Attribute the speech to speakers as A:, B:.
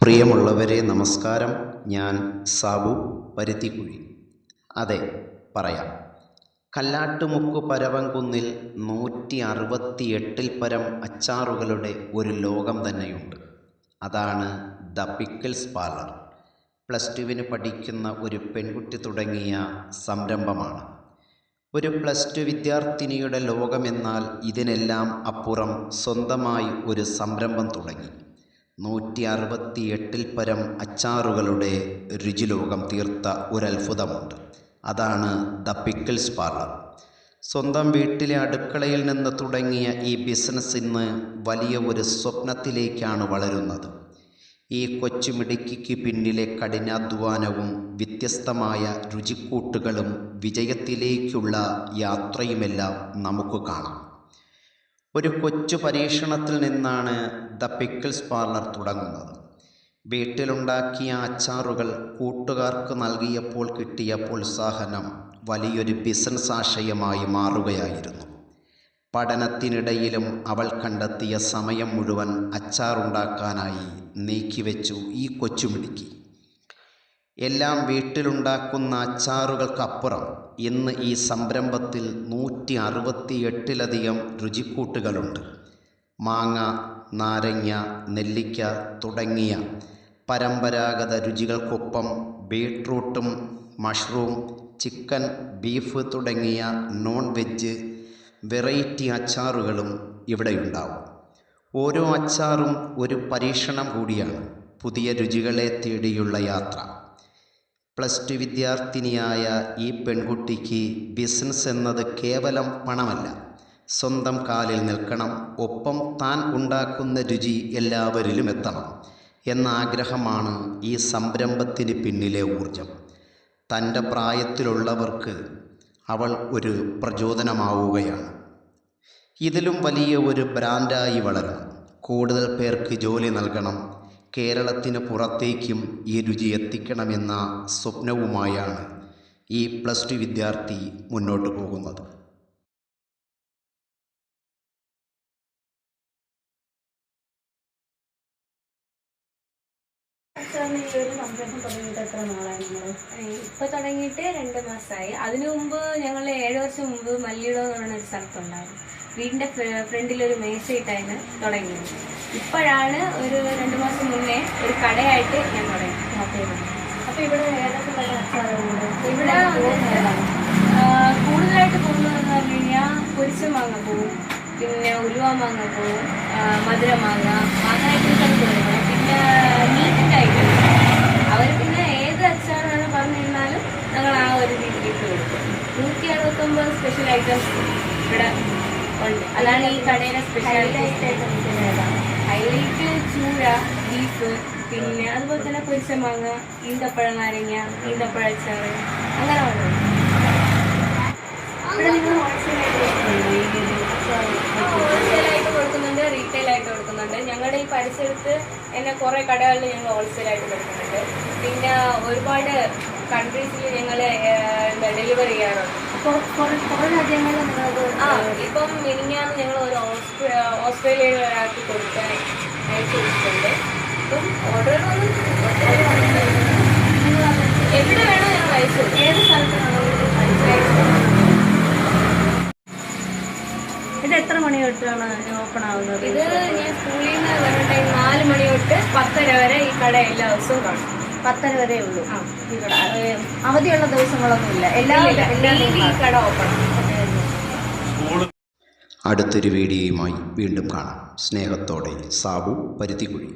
A: പ്രിയമുള്ളവരെ നമസ്കാരം. ഞാൻ സാബു പരുത്തിക്കുഴി. അതെ പറയാം. കല്ലാട്ടുമുക്ക് പരവങ്കുന്നിൽ നൂറ്റി അറുപത്തിയെട്ടിൽ പരം അച്ചാറുകളുടെ ഒരു ലോകം തന്നെയുണ്ട്. അതാണ് ദ പിക്കിൾസ് പാർലർ. പ്ലസ് ടുവിന് പഠിക്കുന്ന ഒരു പെൺകുട്ടി തുടങ്ങിയ സംരംഭമാണ്. ഒരു പ്ലസ് ടു വിദ്യാർത്ഥിനിയുടെ ലോകമെന്നാൽ ഇതിനെല്ലാം അപ്പുറം സ്വന്തമായി ഒരു സംരംഭം തുടങ്ങി. നൂറ്റി അറുപത്തി എട്ടിൽ പരം അച്ചാറുകളുടെ രുചിലോകം തീർത്ത ഒരത്ഭുതമുണ്ട്. അതാണ് ദ പിക്കിൾസ് പാർലർ. സ്വന്തം വീട്ടിലെ അടുക്കളയിൽ നിന്ന് തുടങ്ങിയ ഈ ബിസിനസ് ഇന്ന് വലിയ ഒരു സ്വപ്നത്തിലേക്കാണ് വളരുന്നത്. ഈ കൊച്ചുമിടുക്കിക്ക് പിന്നിലെ കഠിനാധ്വാനവും വ്യത്യസ്തമായ രുചിക്കൂട്ടുകളും വിജയത്തിലേക്കുള്ള യാത്രയുമെല്ലാം നമുക്ക് കാണാം. ഒരു കൊച്ചു പരീക്ഷണത്തിൽ നിന്നാണ് ദ പിക്കിൾസ് പാർലർ തുടങ്ങുന്നത്. വീട്ടിലുണ്ടാക്കിയ അച്ചാറുകൾ കൂട്ടുകാർക്ക് നൽകിയപ്പോൾ കിട്ടിയ പ്രോത്സാഹനം വലിയൊരു ബിസിനസ് ആശയമായി മാറുകയായിരുന്നു. പഠനത്തിനിടയിലും അവൾ കണ്ടെത്തിയ സമയം മുഴുവൻ അച്ചാറുണ്ടാക്കാനായി നീക്കിവെച്ചു ഈ കൊച്ചുമിടുക്കി. എല്ലാം വീട്ടിലുണ്ടാക്കുന്ന അച്ചാറുകൾക്കപ്പുറം ഇന്ന് ഈ സംരംഭത്തിൽ നൂറ്റി അറുപത്തിയെട്ടിലധികം രുചിക്കൂട്ടുകളുണ്ട്. മാങ്ങ നാരങ്ങ നെല്ലിക്ക തുടങ്ങിയ പരമ്പരാഗത രുചികൾക്കൊപ്പം ബീട്രൂട്ടും മഷ്റൂം ചിക്കൻ ബീഫ് തുടങ്ങിയ നോൺ വെജ് വെറൈറ്റി അച്ചാറുകളും ഇവിടെയുണ്ടാവും. ഓരോ അച്ചാറും ഒരു പരീക്ഷണം കൂടിയാണ്. പുതിയ രുചികളെ തേടിയുള്ള യാത്ര. പ്ലസ് ടു വിദ്യാർത്ഥിനിയായ ഈ പെൺകുട്ടിക്ക് ബിസിനസ് എന്നത് കേവലം പണമല്ല. സ്വന്തം കാലിൽ നിൽക്കണം. ഒപ്പം താൻ ഉണ്ടാക്കുന്ന രുചി എല്ലാവരിലും എത്തണം എന്ന ആഗ്രഹമാണ് ഈ സംരംഭത്തിന് പിന്നിലെ ഊർജം തന്റെ പ്രായത്തിലുള്ളവർക്ക് അവൾ ഒരു പ്രചോദനമാവുകയാണ്. ഇതിലും വലിയ ഒരു ബ്രാൻഡായി വളരണം. കൂടുതൽ പേർക്ക് ജോലി നൽകണം. കേരളത്തിന് പുറത്തേക്കും ഈ രുചി എത്തിക്കണമെന്ന സ്വപ്നവുമായാണ് ഈ പ്ലസ് ടു വിദ്യാർത്ഥി മുന്നോട്ട് പോകുന്നത്.
B: ഇപ്പൊ തുടങ്ങിയിട്ട് രണ്ട് മാസമായി അതിനു മുമ്പ് ഞങ്ങൾ ഏഴ് വർഷം മുമ്പ് മല്ലിടോ എന്ന് പറയുന്ന ഒരു സ്ഥലത്തുണ്ടായിരുന്നു. വീടിന്റെ ഫ്രണ്ടിൽ ഒരു മേശയിട്ടായിരുന്നു തുടങ്ങിയത്. ഇപ്പോഴാണ് ഒരു രണ്ട് മാസം മുന്നേ ഒരു കടയായിട്ട് ഞാൻ തുടങ്ങി
C: അപ്പൊ ഇവിടെ ഏതൊക്കെ
B: കൂടുതലായിട്ട് പോകുന്നതെന്ന് പറഞ്ഞു കഴിഞ്ഞാൽ പൊരിച്ച മാങ്ങ പോവും പിന്നെ ഉലുവ മാങ്ങ പോവും മധുര മാങ്ങ മാങ്ങ ഐറ്റംസാണ് കൊടുക്കുന്നത് പിന്നെ മീറ്റിന്റെ ഐറ്റംസ് അവർ പിന്നെ ഏത് അച്ചാറാണ് പറഞ്ഞു കഴിഞ്ഞാലും ഞങ്ങൾ ആ ഒരു രീതിക്ക് കൊടുക്കും. നൂറ്റി അറുപത്തൊമ്പത് സ്പെഷ്യൽ ഐറ്റംസ് ഇവിടെ അതാണ് ഈ കടയിലെ സ്പെഷ്യാലിറ്റി
C: ഹൈലൈറ്റ്
B: ചൂര ബീഫ് പിന്നെ അതുപോലെ തന്നെ പൊരിച്ച മാങ്ങ ഈന്തപ്പഴ നാരങ്ങ ഈന്തപ്പഴ അച്ചാറ് അങ്ങനെ
C: ഹോൾസെയിലായിട്ട് കൊടുക്കുന്നുണ്ടോ ഈ
B: ഹോൾസെയിലായിട്ട് കൊടുക്കുന്നുണ്ട് റീറ്റെയിൽ ആയിട്ട് കൊടുക്കുന്നുണ്ട്. ഞങ്ങളുടെ ഈ പരിസരത്ത് തന്നെ കുറേ കടകളിൽ ഞങ്ങൾ ഹോൾസെയിലായിട്ട് കൊടുക്കുന്നുണ്ട്. പിന്നെ ഒരുപാട് കൺട്രീസിൽ ഞങ്ങൾ എന്താ ഡെലിവറി ചെയ്യാറുണ്ട്. ആ ഇപ്പം മിനിഞ്ഞാന്ന് ഞങ്ങൾ ഒരു ഓസ്ട്രേ ഓസ്ട്രേലിയയിൽ ഒരാൾക്ക് കൊടുക്കാൻ അയച്ചു കൊടുത്തിട്ടുണ്ട് ഇപ്പം ഓർഡർ എവിടെ വേണോ ഞങ്ങൾ അയച്ചു.
C: ഏത് സ്ഥലത്താണ് ഇത് എത്ര മണി തൊട്ടാണ് ഓപ്പൺ ആവുന്നത്?
B: ഇത് ഞാൻ സ്കൂളിൽ നിന്ന് വരുന്ന ടൈം നാല് മണി തൊട്ട് പത്തര വരെ ഈ കട എല്ലാ ദിവസവും കാണും.
C: പത്തര വരെ ഉള്ളൂ.
B: ആ.
C: ഇവിടെ ഏ, അവധിയുള്ള ദിവസങ്ങളൊന്നുമില്ല. എല്ലാ
B: കട ഓപ്പൺ
A: അടുത്തൊരു വീഡിയോയുമായി വീണ്ടും കാണാം. സ്നേഹത്തോടെ സാബു പരുത്തിക്കുഴി